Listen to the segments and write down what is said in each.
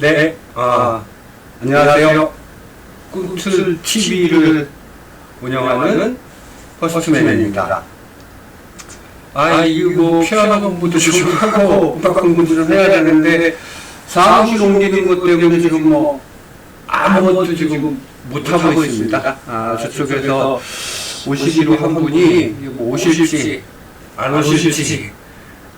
네, 아, 안녕하세요. 꿈틀 TV를 운영하는 퍼스트맨입니다. 아, 이거 뭐 피아노 공부도 좀 하고 음악 공부도 좀 해야 되는데 사무실 옮기는 것 때문에 지금 뭐 아무것도 지금 못하고 있습니다. 아, 저쪽에서 오시기로 한 분이 뭐 오실지 안 오실지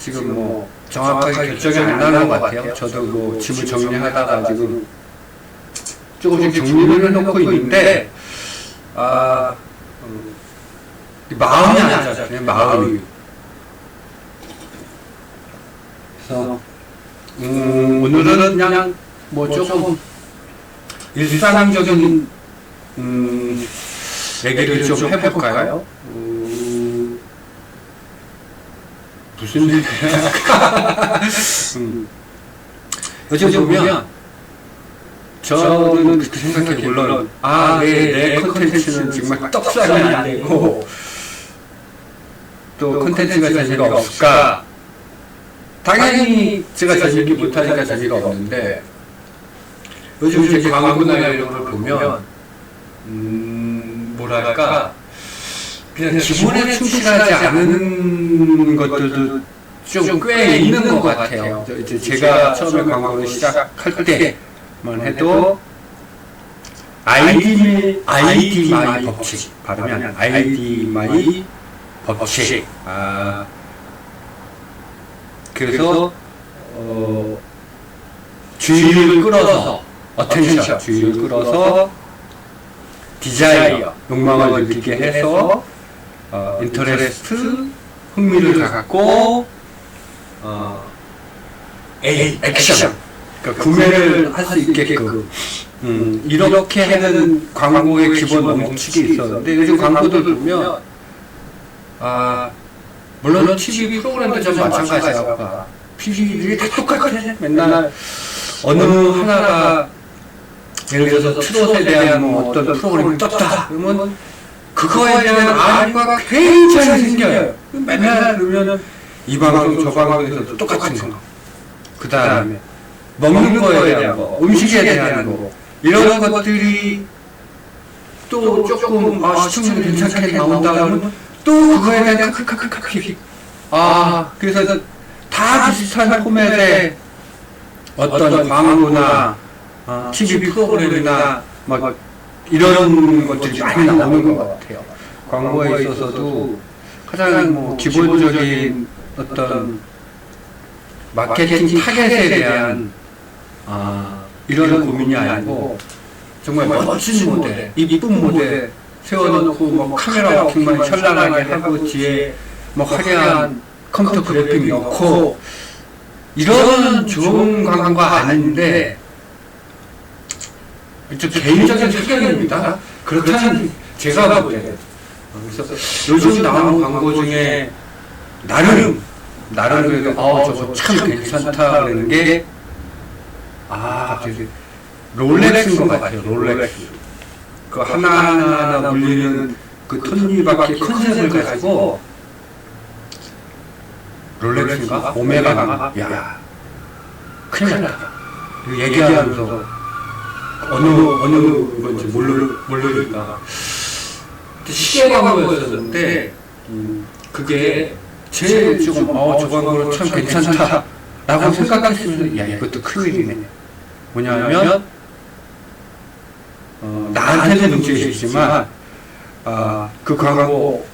지금 뭐 정확하게 결정이 안 나는 것 같아요. 저도 뭐 짐을 정리하다가 지금 조금씩 정리를 해놓고 있는데 아 음, 이 마음이 안 잡혀요. 마음이. 그래서 음, 오늘은 그냥 뭐 조금 일상적인 음, 얘기를 좀 해볼까요? 음, 무슨 일이야? 음. 요즘 보면 저는 그렇게 생각해요. 물론 아, 내, 내 컨텐츠는 정말 떡상이 안 되고 또 컨텐츠가 재미가 없을까? 당연히 제가 재미있게 못하니까 재미가 없는데 요즘 제 광고나 이런 걸 보면 음, 뭐랄까 그냥 기본에 충실하지 않은 것들도 좀 꽤 있는 것 같아요. 저 이제 제가 처음에 광고를 시작할 때만 해도 아이디 아이디 마이 법칙 발음이 아이디 마이 법칙. 아. 그래서 어, 주의를 끌어서 어텐션. 주의를 끌어서 디자이어 욕망을 느끼게 해서 어, 인터레스트 흥미를 갖고 어, A 액션. 그러니까 구매를 할 수 있게끔. 음, 이렇게 하는 광고의 기본 원칙이 있었는데 요즘 광고들 보면 아 물론 TV 프로그램도 좀 마찬가지야. PD들이 다 똑같아. 맨날 어느 하나가 예를 들어서 트롯에 대한 뭐 어떤 프로그램이 떴다 그러면 그거에 대한 아이가 굉장히 생겨요. 맨날 그러면은 이 방송 저 방송에서도 똑같은 거. 그 다음에 먹는 거에 대한 거, 음식에 대한 거. 이런 것들이 또 조금 아 시청률 괜찮게 나온다 그러면 또 그거에 대한 크크크크크 아 그래서 다 비슷한 포맷의 어떤 광고나 어, TV 프로그램이나 막 이런 것들이 많이 나오는 것 같아요. 광고에 있어서도 가장 뭐 기본적인 어떤 마케팅 타겟에 대한 아, 이런 고민이 아니고 정말 멋진 모델, 이쁜 모델 세워놓고 뭐 카메라 워킹만 현란하게 하고 뒤에 뭐 화려한 컴퓨터 그래픽 넣고 이런 좋은 광고가 아닌데 좀 개인적인 사견입니다. 그렇다면 제가 볼 때는 그래서 요즘 나오는 광고 중에 나름 나름 그래도 어 저거 참 괜찮다 그러는 게 아, 갑자기 롤렉스인 것 같아요. 롤렉스. 그 하나하나 물리는 그 톱니바퀴 컨셉을 가지고 롤렉스인가? 오메가인가? 야, 큰일 났다. 얘기하면서 어느 어느 건지 모르 모르니까. 시계 광고였었는데 음, 그게 제일 조금 어저 광고는 참 괜찮다라고 생각했으면 야 이것도 큰일이네. 뭐냐면 어, 나한테는 문제이지만 아, 그 광고를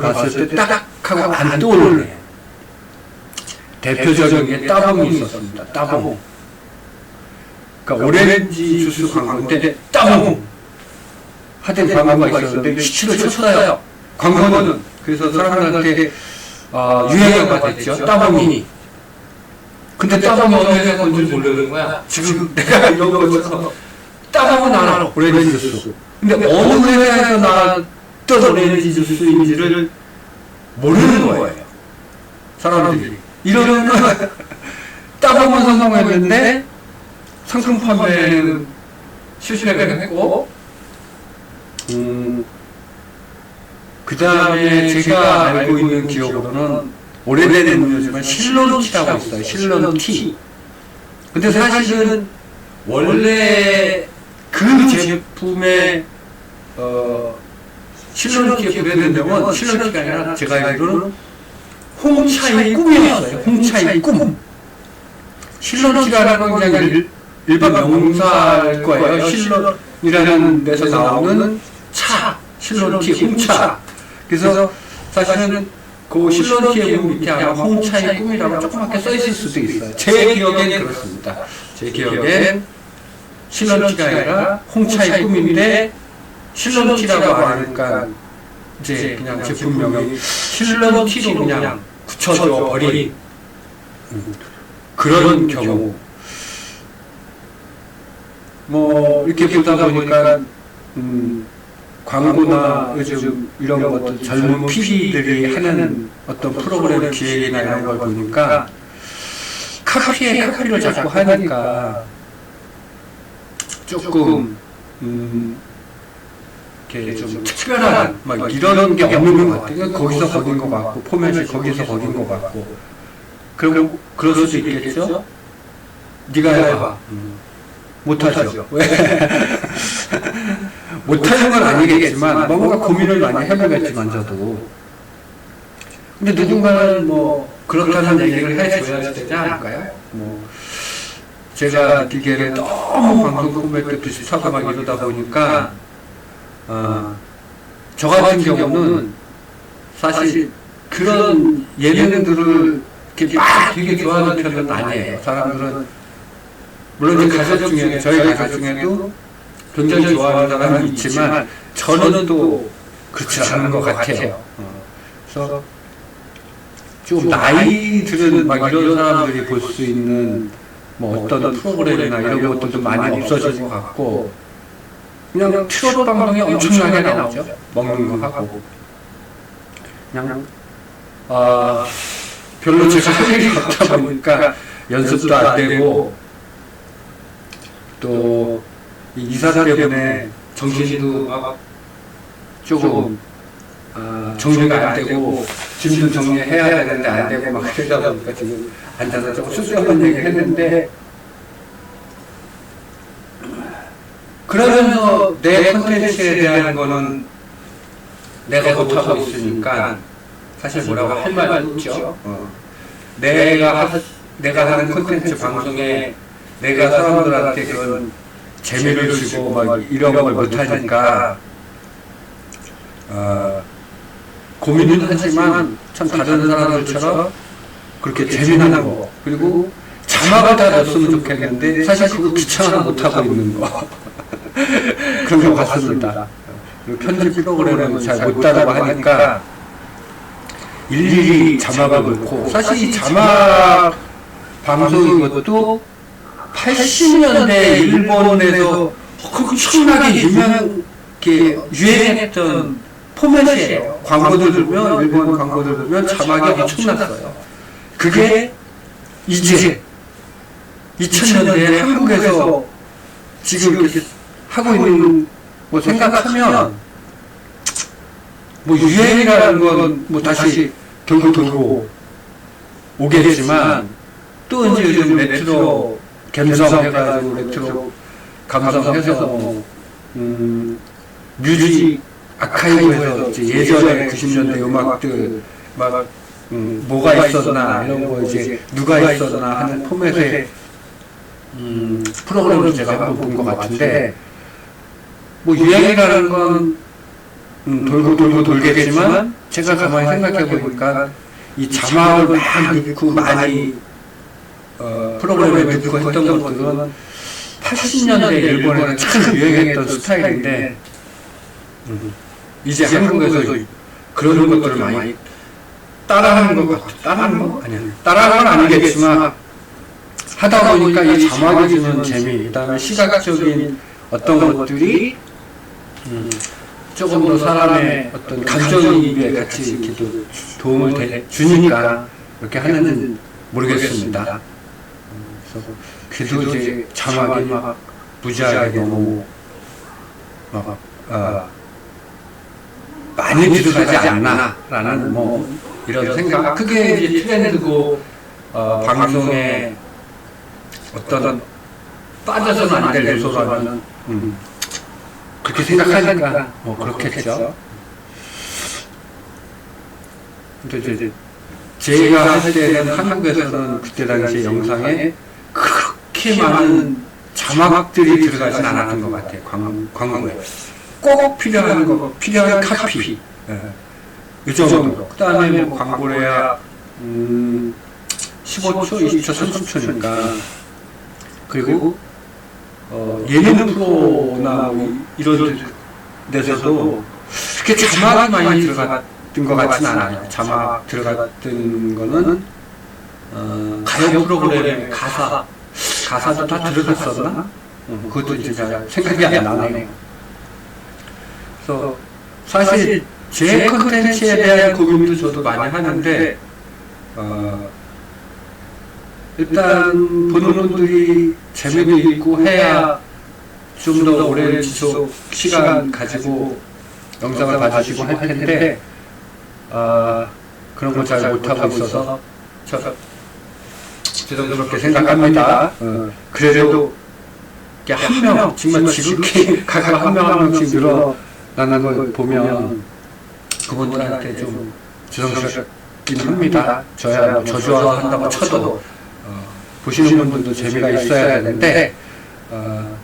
봤을 때 딱 하고 안 떠오르네. 대표적인 게 따봉이 있었습니다. 따봉. 그러니까 오렌지 주스 광고인데 따봉 하던 광고가 있었는데 시치를 쳤어요. 광고는 그래서 사람들한테 어, 유행어가 됐죠. 따봉이. 근데 따봉이 어느 회사 건지 모르는 거야. 지금 내가 이런 거 쳐서 따봉은 알아. 오렌지 주스. 근데 어느 회사에서 나왔던 오렌지 주스인지를 모르는 거예요. 사람들이. 이러면 따봉은 성공했는데 상품 판매는 실패를 했고, 음, 그 다음에 제가 알고 있는 기억으로는 오래된 음료지만 실론티라고 있어요. 실론티. 근데 사실은 원래 그 제품의 어, 실론티의 브랜드명은 실론티가 아니라 제가 알기로는 홍차의 꿈이었어요. 홍차의 꿈. 실론티라는 건 그냥 일, 일반 명사일 거예요. 실론이라는 데서 나오는 차, 실론티, 홍차. 그래서 사실은 그 실론티의 문 밑에 아마 홍차의 꿈이라고 조그맣게 써 있을 수도 있어요. 제 기억엔 그렇습니다. 제 기억엔 실론티가 아니라 홍차의 꿈인데 실론티라고 하니까 이제 그냥 제품명이 실론티로 그냥 붙여져 버린 그런 경우 뭐 이렇게 보다 보니까 음, 광고나 요즘 이런 것도 젊은 PD들이 하는 어떤 프로그램 기획이나 이런 걸 보니까 카피에 카피를 자꾸 하니까 조금 음, 이렇게 좀 특별한 막 이런 게 없는 것 같아요. 거기서 거긴 것 같고 포맷이 거기서 거긴 것 같고 그럼 그럴 수도 있겠죠. 네가 해봐. 음. 못하죠. 왜? 못하는 건 아니겠지만 뭔가 고민을 많이 해보겠지만 저도. 근데 누군가는 뭐 그렇다는 얘기를 해줘야 되지 않을까요? 뭐 제가 느끼기에는 너무 방송 포맷도 비슷하고 막 이러다 보니까 어, 저 같은 경우는 사실 그런 예능들을 이렇게 막 되게 좋아하는 편은 아니에요. 사람들은 물론 이제 가족 중에 저희 가족 중에도 굉장히 좋아하는 사람이 있지만 저는 또 그렇지 않은 것 같아요. 어, 그래서 좀 나이 들은 막 이런 사람들이 볼 수 있는 뭐 어떤 프로그램이나 이런 것도 좀 많이 없어질 것 같고 그냥 트롯 방송이 엄청나게 나오죠. 먹는 거 하고. 그냥 아 별로 제가 할 일이 없다 보니까 연습도 안 되고 또이 이사 때문에 정신도 막 조금 아, 정리가 안 되고 짐도 정리해야 되는데 안 되고 막 그러다 보니까 지금 앉아서 조금 쓸데없는 얘기 했는데 그러면서 내 컨텐츠에 대한 거는 내가 못하고 있으니까 사실 뭐라고 할 말은 없죠. 어. 내가 하, 내가 하는 콘텐츠 방송에 내가 사람들한테 그런 재미를 주고 막 이런 걸 못하니까 어, 고민은 하지만 참 다른 사람들처럼 그렇게 재미나는 거. 그리고 자막을 다 넣었으면 좋겠는데 사실 그거 귀찮아 못하고 있는 거. 그런 것 같습니다. 편집 프로그램을 잘못 따라고 하니까 일일이 자막을 넣고 사실 이 자막 방송인 것도 80년대 일본에서 엄청나게 유명, 이렇게 유행했던 포맷이에요. 광고들 보면, 일본 광고들 보면 자막이 엄청났어요. 그게 이제 2000년대에 한국에서 지금 이렇게 하고 있는 뭐 생각하면 뭐 유행이라는 건 뭐 다시 돌고 돌고 오겠지만 또 이제 요즘 레트로 감성해가지고 레트로 감성해서 뭐 음, 뮤직 아카이브에서 예전에 90년대 음악들 막 음, 뭐가 있었나 이런 거 이제 누가 있었나 하는 포맷의 음, 프로그램을 제가 한번 본 것 같은데 뭐 유행이라는 건 음, 돌고 돌고 돌겠지만 제가 가만히 생각해 보니까 이 자막을 막 넣고 많이 어, 프로그램에 넣고 했던 것들은 80년대 일본에는 참 유행했던 스타일인데 음, 이제 한국에서 그런 것들을 많이 따라하는 것 같아. 따라하는 거 아니야. 따라하는 건 아니겠지만 하다 보니까 이 자막이 주는 재미, 그다음에 시각적인 어떤 것들이 음, 조금 더 사람의 어떤 감정이입에 같이 이렇게 도, 도움을 대, 주니까 이렇게 하는지 모르겠습니다. 음, 그래서 이제 자막이 막 무지하게 너무 막 아, 많이 들어가지 않나라는 뭐 이런 생각. 그게 이제 트렌드고 어, 방송의 어떤 빠져서는 안 될 요소라면 음, 그렇게 생각하니까 뭐 그렇겠죠. 근데 이제 제가 할 때는 한국에서는 그때 당시 영상에 그렇게 많은 자막들이 들어가진 않았던 것 같아요. 광, 광고에. 꼭 필요한 거, 필요한 카피. 예. 이 정도. 그 다음에 뭐 광고래야, 음, 15초, 20초, 30초니까. 그리고, 어, 예능 프로나 뭐 이런 데서도 그렇게 자막이 많이 들어갔던 것 같진 않아요. 자막 들어갔던 거는, 어, 가요 프로그램의 가사, 가사도 다 들어갔었나? 어, 그것도 이제 잘 생각이 안 나네요. 그래서 사실 제 컨텐츠에 대한 고민도 저도 많이 하는데 어, 일단 보는 분들이 재미도 있고 해야 좀 더 오랜 지속 시간 가지고 영상을 봐주시고 할 텐데 어, 그런 걸 잘 못하고 있어서 저 죄송스럽게 생각합니다. 어, 그래도 이렇게 한 명, 정말 지극히 각각 한 명 한 명씩 늘어나는 걸 보면 그분들한테 좀 죄송스럽긴 합니다. 저야 뭐 저주한다고 쳐도 어, 보시는 분들도 재미가 있어야 되는데 어,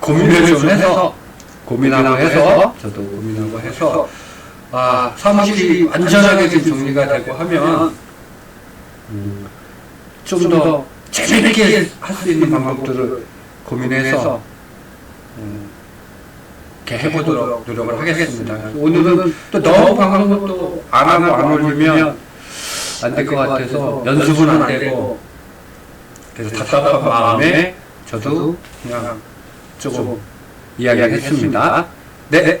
고민을 좀 해서 고민하고 해서 저도 고민하고 해서 아 사무실이 완전하게 좀 정리가 되고 하면 음, 좀더 재밌게 할 수 있는 방법들을 고민해서 음, 이렇게 해보도록 노력을 하겠습니다. 오늘은 또 너무 방송을 또안 하고 안 올리면 안 될 것 같아서 연습은 안 되고 그래서 답답한 마음에 저도 그냥 조금 이야기를 했습니다. 네,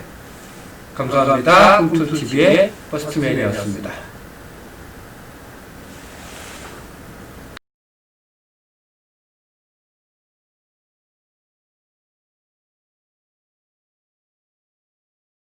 감사합니다. 홈투TV의 퍼스트맨이었습니다.